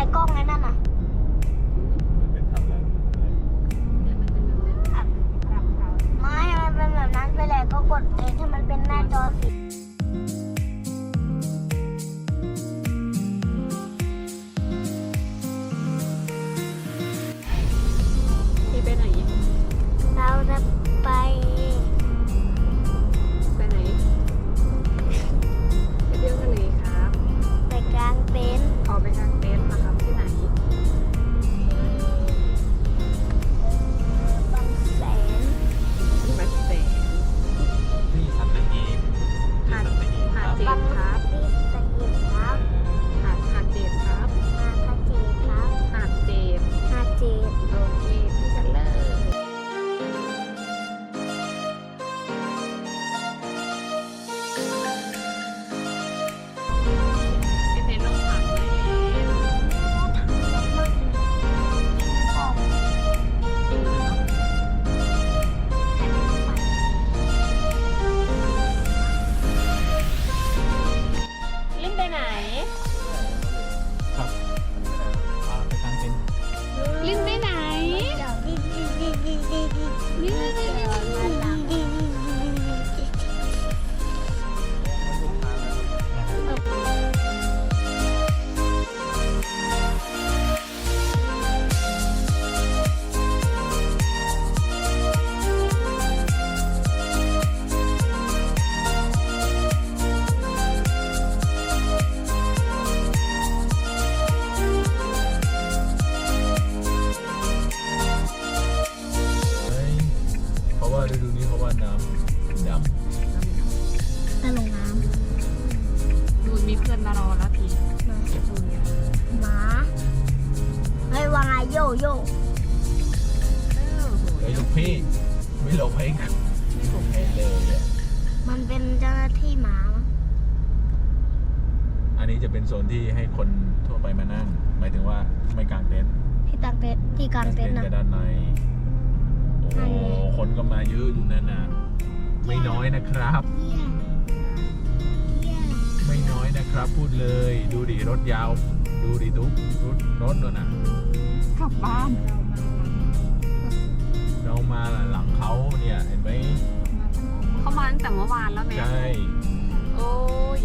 ไหนกล้องไอ้นั่นอะเป็นทำแล้วเนี่ยมันเป็นแบบเนี้ยปรับปรับเขาไม่มันเป็นแบบนั้นไปเลยก็กดเลยถ้ามันเป็นหน้าจอสีพี่ไปไหน เราจะไปไป ว่าฤดูนี้เพราะว่าน้ำดถ้าลงน้ดูมีเพื่อนมารอแล้วพี่ำหมาเฮ้ยวางไงโยโย่ำเฮ้ยลูกพี่ไม่หลบให้ไม่หลบให้เลยอะมันเป็นเจ้าหน้าที่หมามั้งอันนี้จะเป็นโซนที่ให้คนทั่วไปมานั่ง หมายถึงว่าไม่กางเต็นท์ที่กางเต็นท์ที่กางเต็นท์นะ จะด้านใน โอ้โหคนก็มาเยอะอยู่นั่นนะไม่น้อยนะครับเยี่ยเยี่ยไม่น้อยนะครับ พูดเลย ดูดิรถยาว ดูดิทุกรถรถนู่นน่ะกลับบ้าน เรามาหลังเขาเนี่ยเห็นไหมเขามาตั้งแต่เมื่อวานแล้วแม่ใช่โอ้ย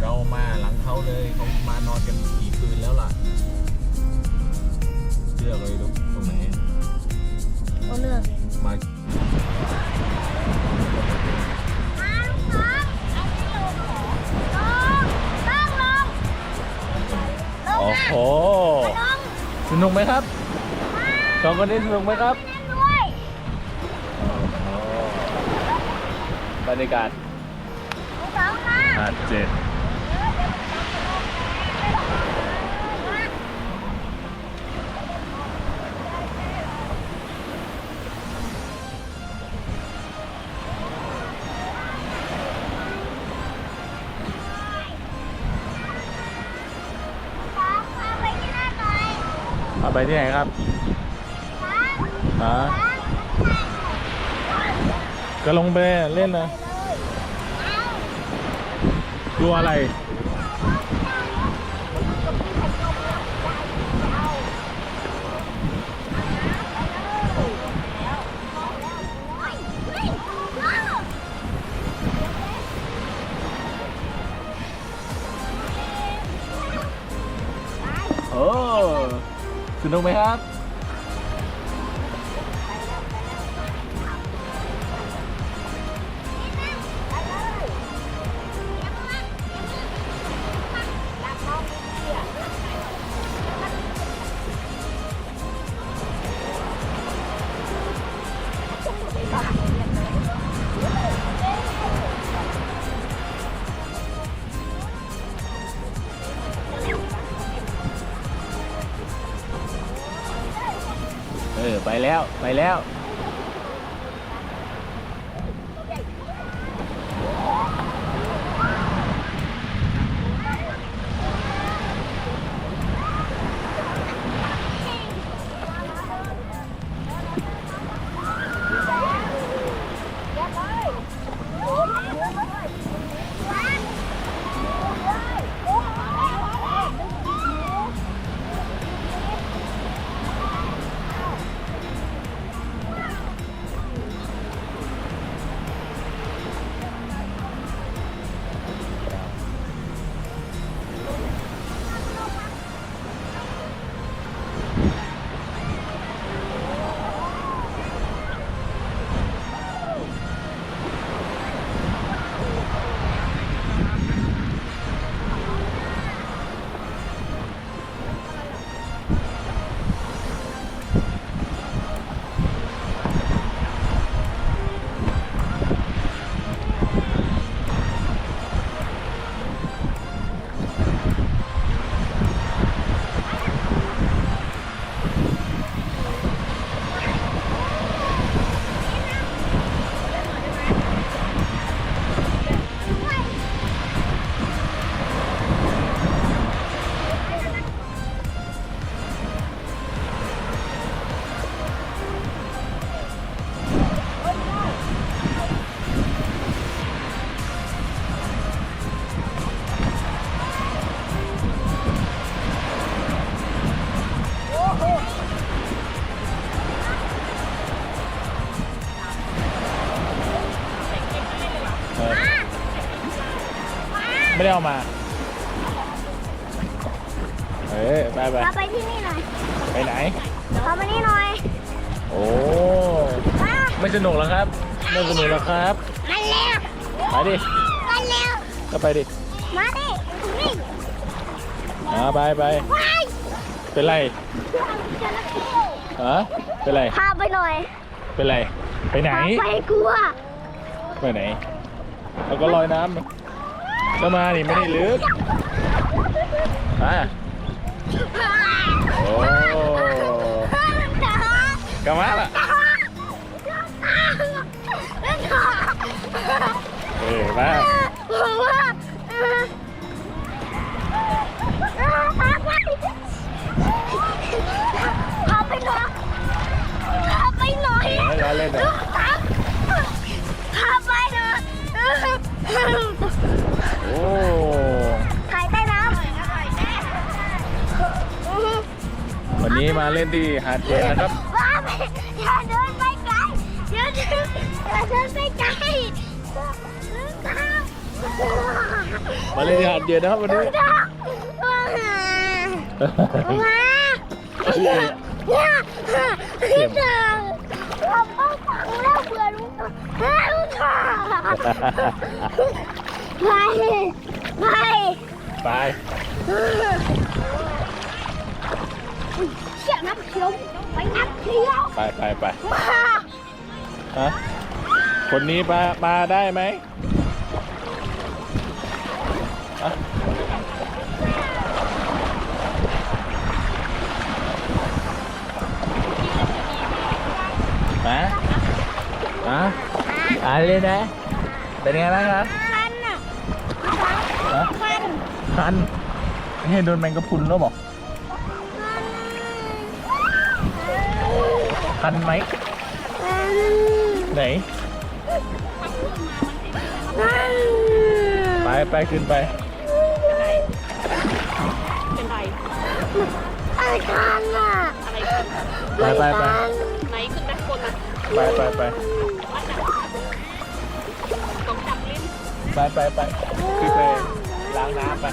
เรามาหลังเขาเลยเขามานอนกันกี่คืนแล้วล่ะเลือกเลยลูกตรงไหนก็เลือกเอง มามาลูกน้องไอ้นี่ลงเหรอลงลงลงลงโอ้นะโหลงสนุกไหมครับสองคนนี้สนุกไหมครับเล่นด้วยบรรยากาศลูกน้องมาหาดเจ็ด ที่ไหนครับฮะก็ลงไปเล่นนะกลัวอะไรโอ้ นุกไหมครับ เออไปแล้วไปแล้ว ไม่ได้เอามา เอ้ยไปไปเราไปที่นี่หน่อยไปไหน เราไปนี่หน่อยโอ้ มาไม่สนุกแล้วครับ ไม่สนุกแล้วครับมาเร็วไปดิมาเร็ว ก็ไปดิมาดินี่อ่าไปไปไปเป็นไรฮะเป็นไร พาไปหน่อยเป็นไร ไปไหน พาไปกลัว ไปไหน แล้วก็ลอยน้ำ ก็มาดิไม่ได้ลึกอะโอ้กลับมาละเออมาพาไปหน่อยพาไปหน่อยไม่ร้อนเล่นเหรอพาไปหน่อย โอ้ถ่ายใต้น้ำวันนี้มาเล่นที่หาดเจนนะครับ ว้าไปอย่าเดินไปไกลอย่าเดินอย่าเดินไปไกลมาเล่นที่หาดเจนนะครับวันนี้มาเนี่ยพี่จังเราต้องฟังแล้วเบื่อลุงลุงค่ะ ไปไปไปเชี่ยน้ำเขียวไปน้ำเขียวไปไปไปมาฮะคนนี้มามาได้ไหมฮะมาอะอะไรนะ เป็นไงบ้างครับ คันเห็นโดนแมงกะพรุนแล้วบอกคันไหมไหน ไปไปขึ้นไปเป็นไรไอ้คันอะอะไรขึ้นไปไปไปไหนขึ้นด้านบนนะไปไปไปต้องจับลิ้นไปไปไปขึ้นไปล้างน้ำไป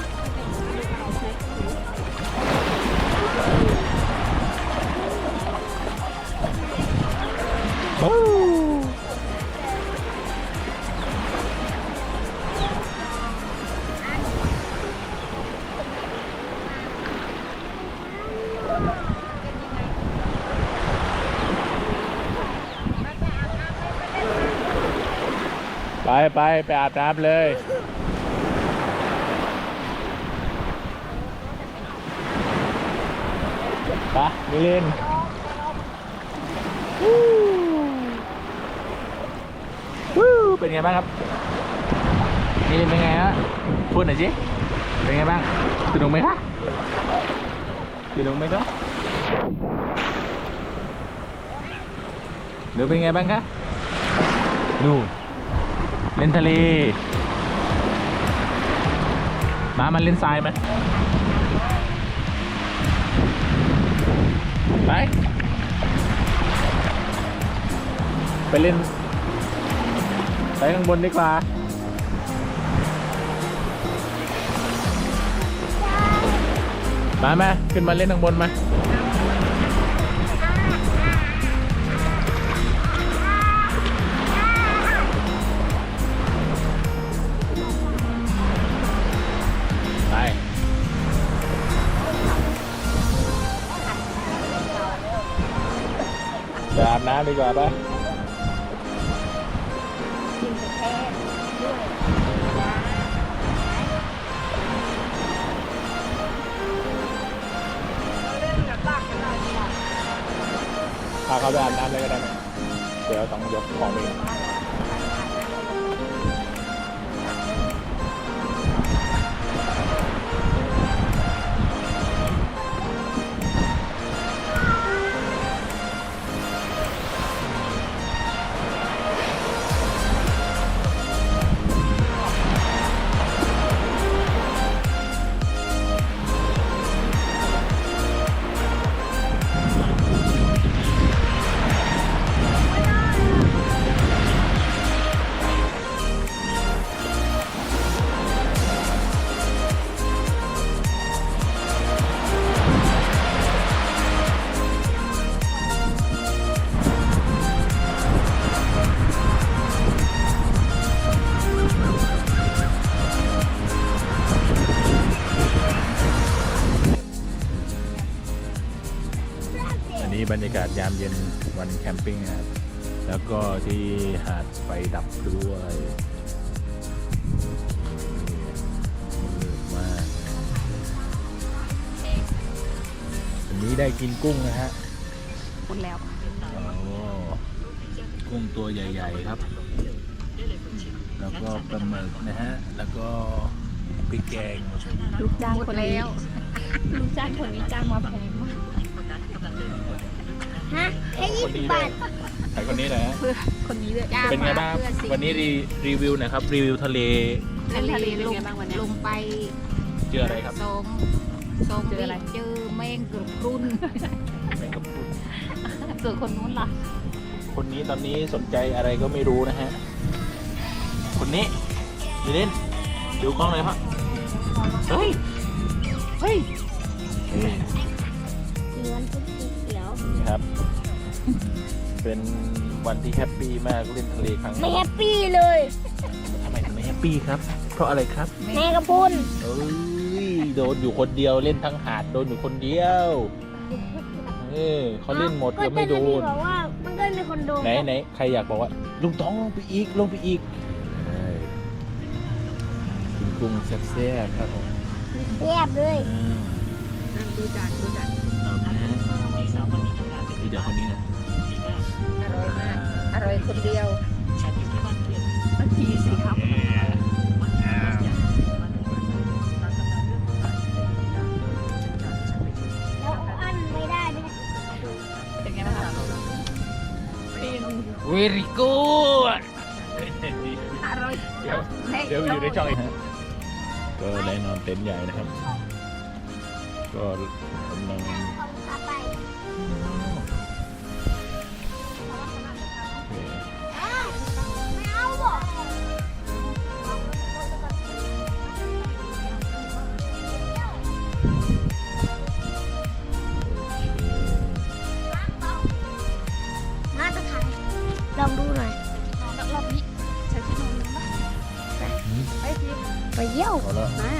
ไปไปไปอาบน้ำเลยไปมิลินวู้วู้ เป็นไงบ้างครับมิลินเป็นไงฮะพูดหน่อยสิเป็นไงบ้างสนุกไหมคะสนุกไหมคะหนูเป็นไงบ้างคะดูเล่นทะเลมามันเล่นทรายไหมไปไปเล่น ข้างบนดีกว่ามามขึ้นมาเล่นข้างบนมาไปไปอาบน้ำดีกว่าปะ พาเขาไปอาบน้ำเลยก็ได้เดี๋ยวต้องยกของไป ยากาศยามเย็นวันแคมปิ้งนะครับ แล้วก็ที่หาดไฟดับด้วยเลิศมากวันนี้ได้กินกุ้งนะฮะหมดแล้วโอ้กุ้งตัวใหญ่ ๆ ครับ แล้วก็ปลาหมึกนะฮะ แล้วก็พริกแกง ลูกจ้างคนนี้ลูกจ้างคนนี้จ้างมาแพงมาก ฮะแค่ยี่สิบบาทใครคนนี้นะฮะเพื่อคนนี้เลยจ้างเป็นไงบ้างครับพื่อสิ่วันนี้รีรีวิวหนะครับ รีวิวทะเลเล่นทะเลเป็นไงบ้างวันนี้ ลงไปเจออะไรครับสองสองเจออะไร เจอแมงกระพรุนแมงกะพรุนส่วนคนนู้นล่ะ คนนี้ตอนนี้สนใจอะไรก็ไม่รู้นะฮะ คนนี้ดูเล่นดูกล้องเลยครับเฮ้ย เฮ้ย ขียวนี่ครับ เป็นวันที่แฮปปี้มากเล่นทะเลครั้งไม่นี้แฮปปี้เลยทำไมถึงไม่แฮปปี้ครับ เพราะอะไรครับแม่กระพุนเอ้ยโดนอยู่คนเดียวเล่นทั้งหาดโดนอยู่คนเดียว เออเขาเล่นหมดยังไม่โดน ก็จะบอกว่ามันก็มีคนโดนไหนไหนใครอยากบอกว่าลุงต้องลงไปอีกลงไปอีกใช่กินกุ้งแซ่บๆครับผมแซ่บเลย อืม ดูจานดูจาน เอานะนี่เดี๋ยวคนนี้นะอร่อยมากอร่อยคนเดียวตะกี้สิครับแล้วอันไม่ได้ไหมเป็นไงบ้างครับเป็น very good อร่อยเดี๋ยวเดี๋ยวอยู่ในช่องอีกฮะก็ได้นอนเต็นท์ใหญ่นะครับ ก็กำลัง องดูหน่อยรอบนี้ใช้ที่นอนมั้ยไปพี่ไปเยี่ยวพอแล้วมา